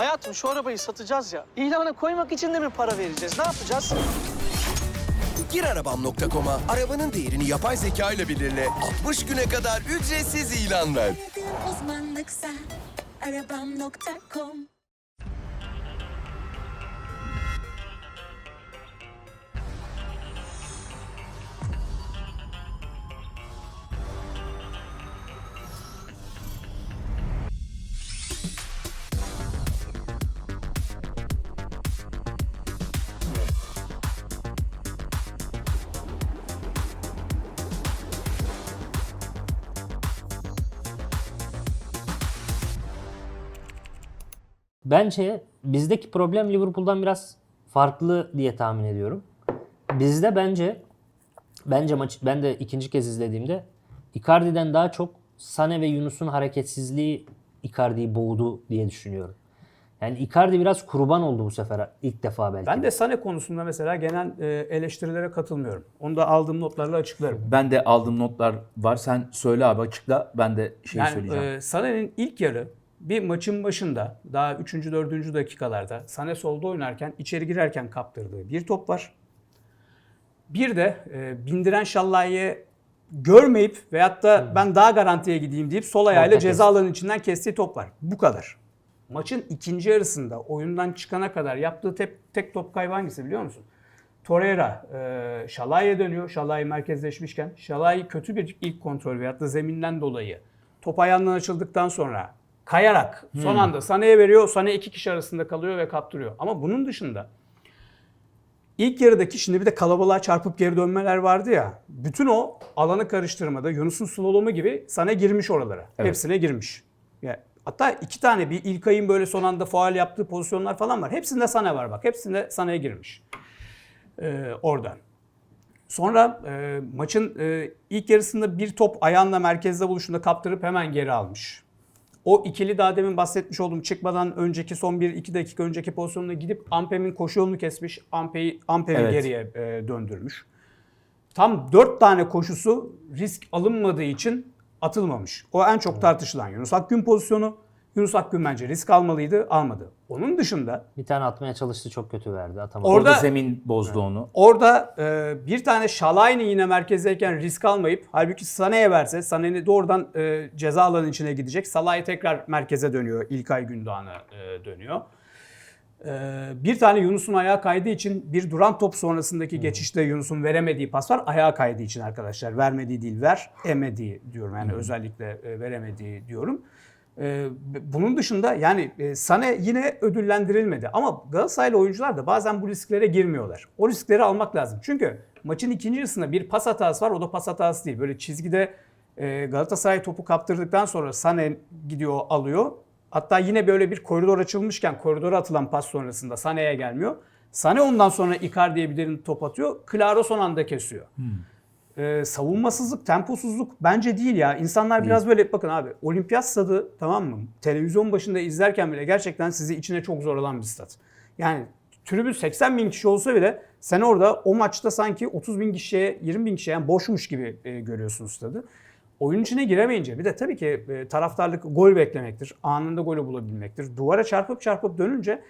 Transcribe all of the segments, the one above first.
Hayatım şu arabayı satacağız ya. İlana koymak için de mi para vereceğiz? Ne yapacağız? Gir arabam.com'a arabanın değerini yapay zeka ile belirle. 60 güne kadar ücretsiz ilan ver. Uzmanlıksa arabam.com Bence bizdeki problem Liverpool'dan biraz farklı diye tahmin ediyorum. Bizde bence bence maç ben de ikinci kez izlediğimde Icardi'den daha çok Sane ve Yunus'un hareketsizliği Icardi'yi boğdu diye düşünüyorum. Yani Icardi biraz kurban oldu bu sefer ilk defa belki. Ben de Sane konusunda mesela genel e, eleştirilere katılmıyorum. Onu da aldığım notlarla açıklarım. Ben de aldığım notlar var. Sen söyle abi açıkla. Ben de şey Yani söyleyeceğim. e, Sané'nin ilk yarı bir maçın başında daha 3. 4. dakikalarda Sané solda oynarken içeri girerken kaptırdığı bir top var. Bir de e, bindiren Şallay'ı görmeyip veyahut da ben daha garantiye gideyim deyip sol ayağıyla ceza alanının içinden kestiği top var. Bu kadar. Maçın ikinci yarısında oyundan çıkana kadar yaptığı tek, tek top kaybı hangisi biliyor musun? Torreira e, Şalay'a dönüyor. Şalay merkezleşmişken. Şalay kötü bir ilk kontrol veyahut da zeminden dolayı top ayağından açıldıktan sonra kayarak son anda Sané'ye veriyor. Sané iki kişi arasında kalıyor ve kaptırıyor. Ama bunun dışında İlk yarıdaki şimdi bir de kalabalığa çarpıp geri dönmeler vardı ya. Bütün o alanı karıştırmada Yunus'un slalomu gibi sana girmiş oralara. Hepsine girmiş. Yani hatta iki tane bir İlkay'ın böyle son anda faal yaptığı pozisyonlar falan var. Hepsinde sana var bak. Hepsinde sana'ya girmiş. Ee, oradan. Sonra e, maçın e, ilk yarısında bir top ayağınla merkezde buluşunda kaptırıp hemen geri almış. O ikili daha demin bahsetmiş olduğum çıkmadan önceki son 1-2 dakika önceki pozisyonuna gidip Ampem'in koşu yolunu kesmiş. Ampe'yi Ampem'i Evet. geriye e, döndürmüş. Tam 4 tane koşusu risk alınmadığı için atılmamış. O en çok tartışılan Yunus Akgün pozisyonu. Yunus Akgün bence risk almalıydı, almadı. Onun dışında bir tane atmaya çalıştı çok kötü verdi atamadı. Orada- Orada zemin bozdu onu. Orada e, bir tane Şalay'ını yine merkezdeyken risk almayıp halbuki Sané'ye verse Sané'ni doğrudan e, ceza alanının içine gidecek. Salay tekrar merkeze dönüyor. İlkay Gündoğan'a e, dönüyor. E, bir tane Yunus'un ayağı kaydığı için bir duran top sonrasındaki geçişte Yunus'un veremediği pas var. Ayağı kaydığı için arkadaşlar. Vermediği değil ver, emediği diyorum. Yani özellikle e, veremediği diyorum. Ee, bunun dışında yani e, Sane yine ödüllendirilmedi. Ama Galatasaraylı oyuncular da bazen bu risklere girmiyorlar. O riskleri almak lazım. Çünkü maçın ikinci yarısında bir pas hatası var. O da pas hatası değil. Böyle çizgide e, Galatasaray topu kaptırdıktan sonra Sane gidiyor alıyor. Hatta yine böyle bir koridor açılmışken koridora atılan pas sonrasında Sane'ye gelmiyor. Sane ondan sonra Icardi'ye bir derin top atıyor. Claro son anda kesiyor. Ee, savunmasızlık, temposuzluk bence değil ya. İnsanlar biraz böyle bakın abi olimpiyat stadı tamam mı? Televizyon başında izlerken bile gerçekten sizi içine çok zor alan bir stat. Yani tribün 80 bin kişi olsa bile sen orada o maçta sanki 30 bin kişiye 20 bin kişiye yani boşmuş gibi e, görüyorsun stadı. Oyun içine giremeyince bir de tabii ki e, taraftarlık gol beklemektir. Anında golü bulabilmektir. Duvara çarpıp çarpıp dönünce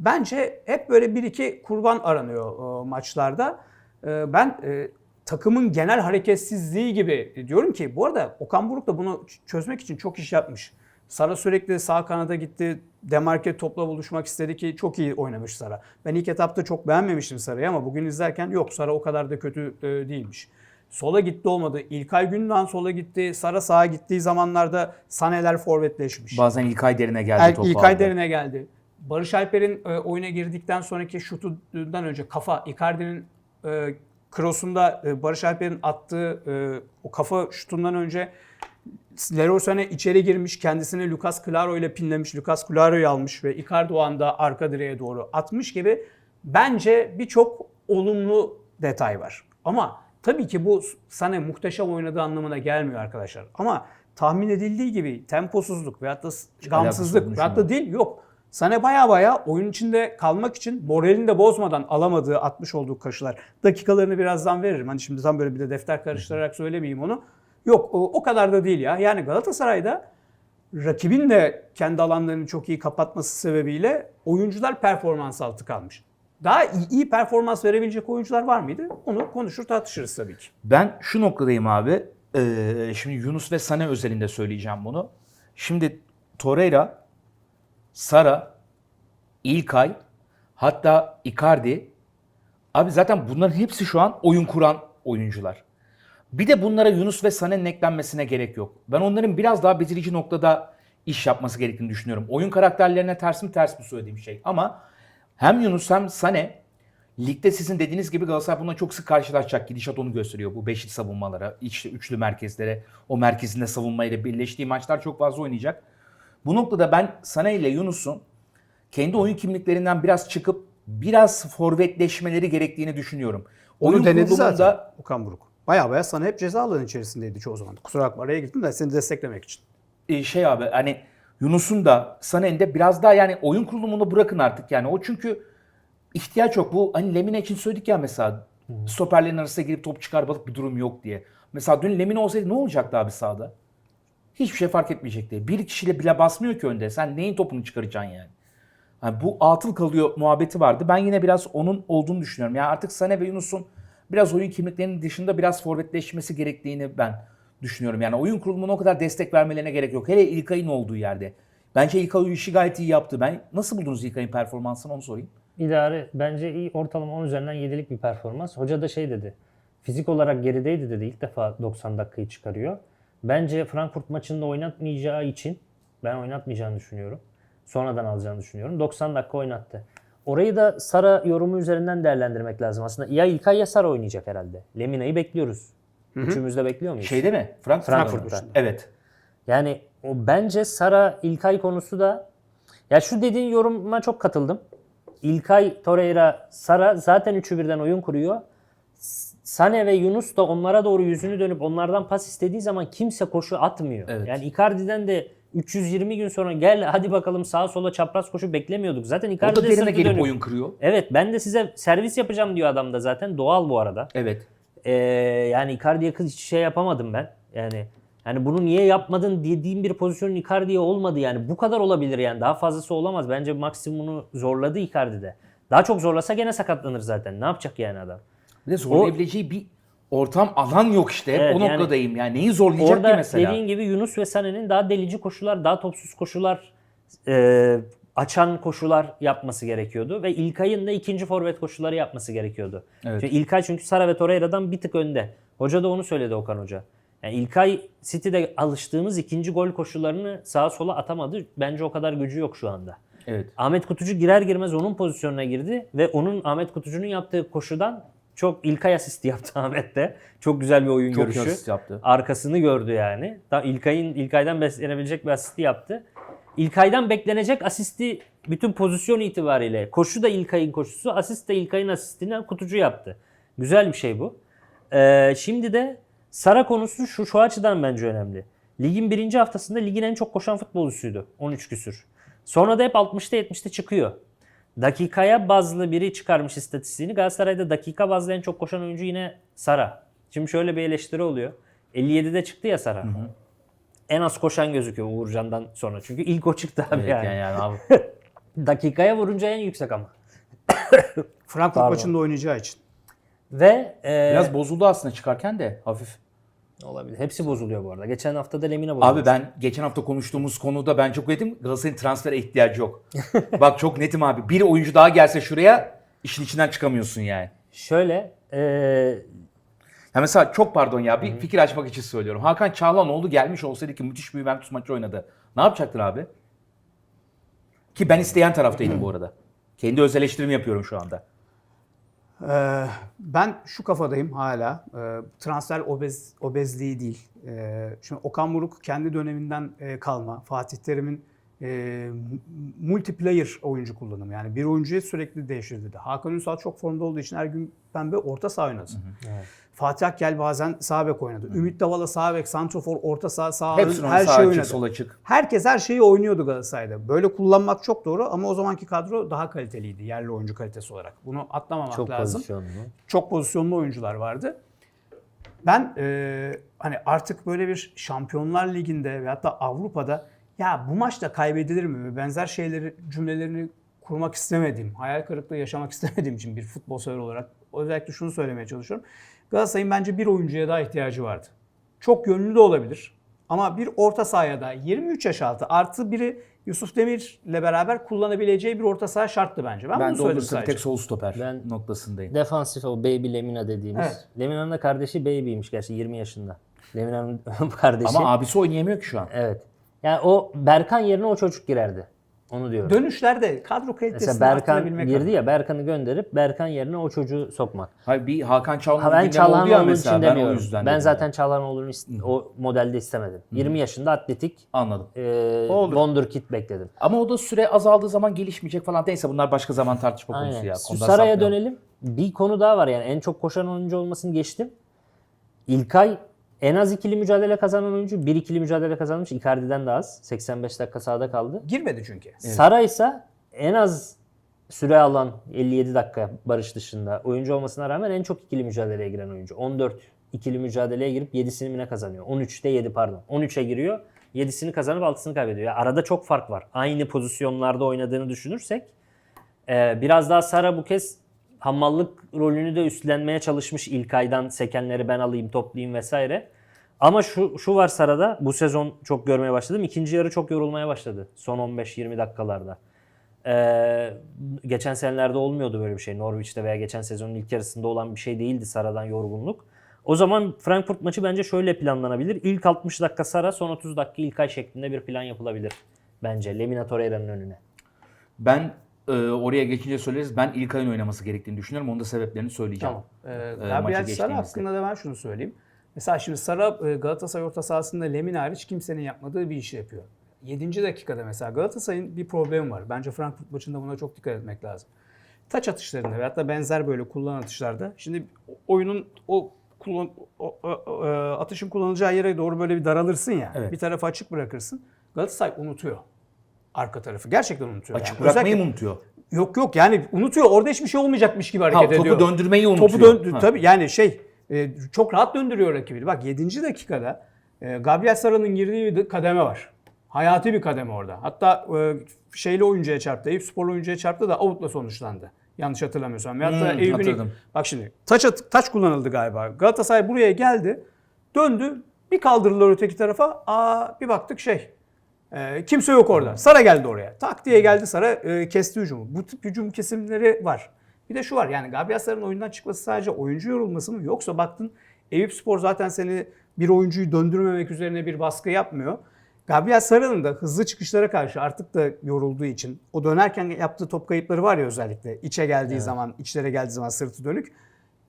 bence hep böyle bir iki kurban aranıyor e, maçlarda. E, ben e, takımın genel hareketsizliği gibi diyorum ki bu arada Okan Buruk da bunu çözmek için çok iş yapmış. Sara sürekli sağ kanada gitti. Demarke topla buluşmak istedi ki çok iyi oynamış Sara. Ben ilk etapta çok beğenmemiştim Sara'yı ama bugün izlerken yok Sara o kadar da kötü e, değilmiş. Sola gitti olmadı. İlkay Gündoğan sola gitti. Sara sağa gittiği zamanlarda Saneler forvetleşmiş. Bazen İlkay derine geldi El, topu İlkay aldı. derine geldi. Barış Alper'in e, oyuna girdikten sonraki şutundan önce kafa Icardi'nin e, krosunda e, Barış Alper'in attığı e, o kafa şutundan önce Leroy Sané içeri girmiş, kendisini Lucas Claro ile pinlemiş, Lucas Claro'yu almış ve Icardi o anda arka direğe doğru atmış gibi bence birçok olumlu detay var. Ama tabii ki bu Sané muhteşem oynadığı anlamına gelmiyor arkadaşlar. Ama tahmin edildiği gibi temposuzluk veyahut da gamsızlık veyahut da değil yok. Sané baya baya oyun içinde kalmak için moralini de bozmadan alamadığı, atmış olduğu koşular. Dakikalarını birazdan veririm. Hani şimdi tam böyle bir de defter karıştırarak söylemeyeyim onu. Yok o, o kadar da değil ya. Yani Galatasaray'da rakibin de kendi alanlarını çok iyi kapatması sebebiyle oyuncular performans altı kalmış. Daha iyi, iyi performans verebilecek oyuncular var mıydı? Onu konuşur tartışırız tabii ki. Ben şu noktadayım abi. Ee, şimdi Yunus ve Sane özelinde söyleyeceğim bunu. Şimdi Torreira, Sara, İlkay, hatta Icardi. Abi zaten bunların hepsi şu an oyun kuran oyuncular. Bir de bunlara Yunus ve Sané'nin eklenmesine gerek yok. Ben onların biraz daha bitirici noktada iş yapması gerektiğini düşünüyorum. Oyun karakterlerine ters mi ters mi söylediğim şey. Ama hem Yunus hem Sané ligde sizin dediğiniz gibi Galatasaray bununla çok sık karşılaşacak. Gidişat onu gösteriyor. Bu beşli savunmalara, iç, üçlü merkezlere, o merkezinde savunmayla birleştiği maçlar çok fazla oynayacak. Bu noktada ben Sané ile Yunus'un kendi oyun kimliklerinden biraz çıkıp biraz forvetleşmeleri gerektiğini düşünüyorum. Onu oyun denedi kurulumunda zaten Okan Buruk. Baya baya sana hep ceza alanı içerisindeydi çoğu zaman. Kusura bakma araya girdim de seni desteklemek için. e, şey abi hani Yunus'un da Sané'nin de biraz daha yani oyun kurulumunu bırakın artık yani. O çünkü ihtiyaç yok. Bu hani Lemine için söyledik ya mesela stoperlerin arasına girip top çıkarmalık bir durum yok diye. Mesela dün Lemine olsaydı ne olacaktı abi sahada? Hiçbir şey fark etmeyecekti. Bir kişiyle bile basmıyor ki önde. Sen neyin topunu çıkaracaksın yani? Yani bu atıl kalıyor muhabbeti vardı. Ben yine biraz onun olduğunu düşünüyorum. Yani artık Sané ve Yunus'un biraz oyun kimliklerinin dışında biraz forvetleşmesi gerektiğini ben düşünüyorum. Yani oyun kurulumuna o kadar destek vermelerine gerek yok. Hele İlkay'ın olduğu yerde. Bence İlkay o işi gayet iyi yaptı. Ben nasıl buldunuz İlkay'ın performansını onu sorayım. İdare bence iyi ortalama 10 üzerinden 7'lik bir performans. Hoca da şey dedi. Fizik olarak gerideydi dedi. İlk defa 90 dakikayı çıkarıyor. Bence Frankfurt maçında oynatmayacağı için ben oynatmayacağını düşünüyorum. Sonradan alacağını düşünüyorum. 90 dakika oynattı. Orayı da Sara yorumu üzerinden değerlendirmek lazım. Aslında ya İlkay ya Sara oynayacak herhalde. Lemina'yı bekliyoruz. Üçümüz de bekliyor muyuz? Şeyde mi? Frankfurt'ta. Frankfurt'ta. Evet. Yani o bence Sara İlkay konusu da ya şu dediğin yoruma çok katıldım. İlkay, Torreira, Sara zaten üçü birden oyun kuruyor. Sane ve Yunus da onlara doğru yüzünü dönüp onlardan pas istediği zaman kimse koşu atmıyor. Evet. Yani Icardi'den de 320 gün sonra gel hadi bakalım sağa sola çapraz koşu beklemiyorduk. Zaten Icardi de sırtı gelip oyun kırıyor. Evet ben de size servis yapacağım diyor adam da zaten. Doğal bu arada. Evet. Ee, yani Icardi'ye kız hiç şey yapamadım ben. Yani yani bunu niye yapmadın dediğim bir pozisyonun Icardi'ye olmadı yani. Bu kadar olabilir yani. Daha fazlası olamaz. Bence maksimumunu zorladı Icardi'de. Daha çok zorlasa gene sakatlanır zaten. Ne yapacak yani adam? De zorlayabileceği bir ortam alan yok işte. Hep Evet, o yani- noktadayım. Yani neyi zorlayacak Orada ki mesela? dediğin gibi Yunus ve Sané'nin daha delici koşular, daha topsuz koşular, e, açan koşular yapması gerekiyordu. Ve İlkay'ın da ikinci forvet koşuları yapması gerekiyordu. Evet. Çünkü İlkay çünkü Sara ve Torreira'dan bir tık önde. Hoca da onu söyledi Okan Hoca. Yani İlkay City'de alıştığımız ikinci gol koşularını sağa sola atamadı. Bence o kadar gücü yok şu anda. Evet. Ahmet Kutucu girer girmez onun pozisyonuna girdi ve onun Ahmet Kutucu'nun yaptığı koşudan çok İlkay asisti yaptı Ahmet de. Çok güzel bir oyun Çok görüşü. asist yaptı. Arkasını gördü yani. Tam İlkay'ın İlkay'dan beslenebilecek bir asisti yaptı. İlkay'dan beklenecek asisti bütün pozisyon itibariyle. Koşu da İlkay'ın koşusu, asist de İlkay'ın asistinden Kutucu yaptı. Güzel bir şey bu. Ee, şimdi de Sara konusu şu, şu açıdan bence önemli. Ligin birinci haftasında ligin en çok koşan futbolcusuydu. 13 küsür. Sonra da hep 60'ta 70'te çıkıyor. Dakikaya bazlı biri çıkarmış istatistiğini. Galatasaray'da dakika bazlı en çok koşan oyuncu yine Sara. Şimdi şöyle bir eleştiri oluyor. 57'de çıktı ya Sara. En az koşan gözüküyor Uğurcan'dan sonra. Çünkü ilk o çıktı abi Evet yani. yani, yani abi. Dakikaya vurunca en yüksek ama. Frankfurt Pardon. maçında oynayacağı için. Ve e, Biraz bozuldu aslında çıkarken de hafif. Olabilir. Hepsi bozuluyor bu arada. Geçen hafta da Lemina bozuldu. Abi ben geçen hafta konuştuğumuz konuda ben çok netim. Galatasaray'ın transfere ihtiyacı yok. Bak çok netim abi. Bir oyuncu daha gelse şuraya işin içinden çıkamıyorsun yani. Şöyle e, Ya mesela çok pardon ya bir fikir açmak için söylüyorum. Hakan Çağlanoğlu gelmiş olsaydı ki müthiş bir Juventus maçı oynadı. Ne yapacaktın abi? Ki ben isteyen taraftaydım bu arada. Kendi öz yapıyorum şu anda. Ee, ben şu kafadayım hala. Ee, transfer obez, obezliği değil. Ee, şimdi Okan Buruk kendi döneminden e, kalma. Fatih Terim'in e, multiplayer oyuncu kullanımı. Yani bir oyuncuyu sürekli değiştirdi. Hakan Ünsal çok formda olduğu için her gün pembe orta saha oynadı. Fatih Akgel bazen sağ bek oynadı. Ümit Davala sağ bek, santrofor, orta saha, sağ ön, her sağ şey oynadı. sol açık. Herkes her şeyi oynuyordu Galatasaray'da. Böyle kullanmak çok doğru ama o zamanki kadro daha kaliteliydi yerli oyuncu kalitesi olarak. Bunu atlamamak çok lazım pozisyonlu. çok pozisyonlu oyuncular vardı. Ben e, hani artık böyle bir Şampiyonlar Ligi'nde ve hatta Avrupa'da Ya bu maçta kaybedilir mi? Benzer şeyleri, cümlelerini kurmak istemediğim, hayal kırıklığı yaşamak istemediğim için bir futbol sever olarak özellikle şunu söylemeye çalışıyorum. Galatasaray'ın bence bir oyuncuya daha ihtiyacı vardı. Çok yönlü de olabilir. Ama bir orta sahaya da 23 yaş altı artı biri Yusuf Demir'le beraber kullanabileceği bir orta saha şarttı bence. Ben, Ben bunu söyledim sadece. tek sol stoper Ben- noktasındayım. Defansif o Baby Lemina dediğimiz. Evet. Lemina'nın da kardeşi Baby'ymiş gerçi 20 yaşında. Lemina'nın kardeşi. Ama abisi oynayamıyor ki şu an. Evet. Yani o Berkan yerine o çocuk girerdi. Onu diyorum. Dönüşlerde kadro kalitesini Mesela Berkan arttırabilmek girdi ya Berkan'ı gönderip Berkan yerine o çocuğu sokmak. Hayır bir Hakan Ha, Çalhanoğlu ben gündem oldu ya Çalhanoğlu'nun mesela. için Ben o demiyorum. yüzden Ben dedim. zaten Çalhanoğlu'nu ist- o modelde istemedim. 20 yaşında atletik Anladım. e, olur. wonderkid bekledim. Ama o da süre azaldığı zaman gelişmeyecek falan. Neyse bunlar başka zaman tartışma konusu Aynen. ya. Konudan Saray'a sapmayalım. dönelim. Bir konu daha var yani en çok koşan oyuncu olmasını geçtim. İlkay en az ikili mücadele kazanan oyuncu. Bir ikili mücadele kazanmış. Icardi'den de az. 85 dakika sahada kaldı. Girmedi çünkü. Sara ise en az süre alan 57 dakika Barış dışında oyuncu olmasına rağmen en çok ikili mücadeleye giren oyuncu. 14 ikili mücadeleye girip 7'sini mi ne kazanıyor? 13'te 7 pardon. 13'e giriyor. 7'sini kazanıp 6'sını kaybediyor. Yani arada çok fark var. Aynı pozisyonlarda oynadığını düşünürsek biraz daha Sara bu kez hamallık rolünü de üstlenmeye çalışmış ilk aydan sekenleri ben alayım toplayayım vesaire. Ama şu, şu var Sara'da bu sezon çok görmeye başladım. İkinci yarı çok yorulmaya başladı son 15-20 dakikalarda. Ee, geçen senelerde olmuyordu böyle bir şey. Norwich'te veya geçen sezonun ilk yarısında olan bir şey değildi Sara'dan yorgunluk. O zaman Frankfurt maçı bence şöyle planlanabilir. İlk 60 dakika Sara, son 30 dakika İlkay şeklinde bir plan yapılabilir bence. Lemina Torreira'nın önüne. Ben e, oraya geçince söyleriz. Ben İlkay'ın oynaması gerektiğini düşünüyorum. Onun da sebeplerini söyleyeceğim. Tamam. Ee, maçı Gabriel Sara geçtiğimizde. hakkında da ben şunu söyleyeyim. Mesela şimdi Sara e, Galatasaray orta sahasında Lemina hariç kimsenin yapmadığı bir işi yapıyor. 7. dakikada mesela Galatasaray'ın bir problemi var. Bence Frankfurt maçında buna çok dikkat etmek lazım. Taç atışlarında veyahut da benzer böyle kullanılan atışlarda şimdi oyunun o, kullan, o- o- o- e, atışın kullanılacağı yere doğru böyle bir daralırsın ya. Evet. Bir tarafı açık bırakırsın. Galatasaray unutuyor arka tarafı. Gerçekten unutuyor. Açık yani. bırakmayı Özellikle- unutuyor? Yok yok yani unutuyor. Orada hiçbir şey olmayacakmış gibi hareket Ha, topu ediyor. döndürmeyi unutuyor. Topu döndü Ha. tabii yani şey e, çok rahat döndürüyor rakibini. Bak 7. dakikada e, Gabriel Sara'nın girdiği bir kademe var. Hayati bir kademe orada. Hatta e, şeyli oyuncuya çarptı. Eyüp Sporlu oyuncuya çarptı da out'la sonuçlandı. Yanlış hatırlamıyorsam. Veyahut da Hmm, Eyüp'ün ilk-. Bak şimdi taç, at- taç kullanıldı galiba. Galatasaray buraya geldi. Döndü. Bir kaldırdılar öteki tarafa. Aa bir baktık şey. E, kimse yok orada. Sara geldi oraya. Tak diye geldi Sara e, kesti hücumu. Bu tip hücum kesimleri var. Bir de şu var yani Gabriel Sara'nın oyundan çıkması sadece oyuncu yorulması mı? Yoksa baktın Eyüp Spor zaten seni bir oyuncuyu döndürmemek üzerine bir baskı yapmıyor. Gabriel Sara'nın da hızlı çıkışlara karşı artık da yorulduğu için o dönerken yaptığı top kayıpları var ya özellikle içe geldiği zaman, içlere geldiği zaman sırtı dönük.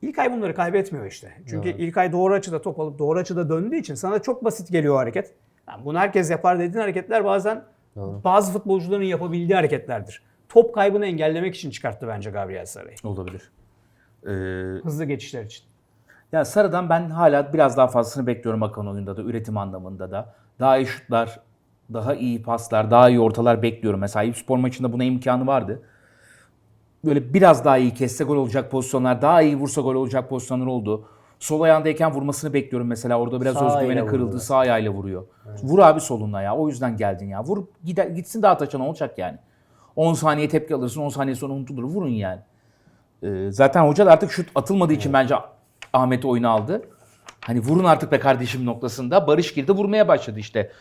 İlkay bunları kaybetmiyor işte. Çünkü İlkay doğru açıda top alıp doğru açıda döndüğü için sana çok basit geliyor hareket. Yani bunu herkes yapar dediğin hareketler bazen bazı futbolcuların yapabildiği hareketlerdir. Top kaybını engellemek için çıkarttı bence Gabriel Sara'yı. Olabilir. Ee, Hızlı geçişler için. Ya Sarı'dan ben hala biraz daha fazlasını bekliyorum akan oyunda da, üretim anlamında da. Daha iyi şutlar, daha iyi paslar, daha iyi ortalar bekliyorum. Mesela Eyüp Spor maçında buna imkanı vardı. Böyle biraz daha iyi kesse gol olacak pozisyonlar, daha iyi vursa gol olacak pozisyonlar oldu. Sol ayağındayken vurmasını bekliyorum mesela. Orada biraz Sağ ayağıyla kırıldı. vuruyor. Sağ ayağıyla vuruyor. Vur abi solunla ya. O yüzden geldin ya. Vur gider, gitsin daha taçan olacak yani. 10 saniye tepki alırsın, 10 saniye sonra unutulur. Vurun yani. Ee, zaten hoca da artık şut atılmadığı için bence Ahmet oyunu aldı. Hani vurun artık be kardeşim noktasında. Barış girdi vurmaya başladı işte.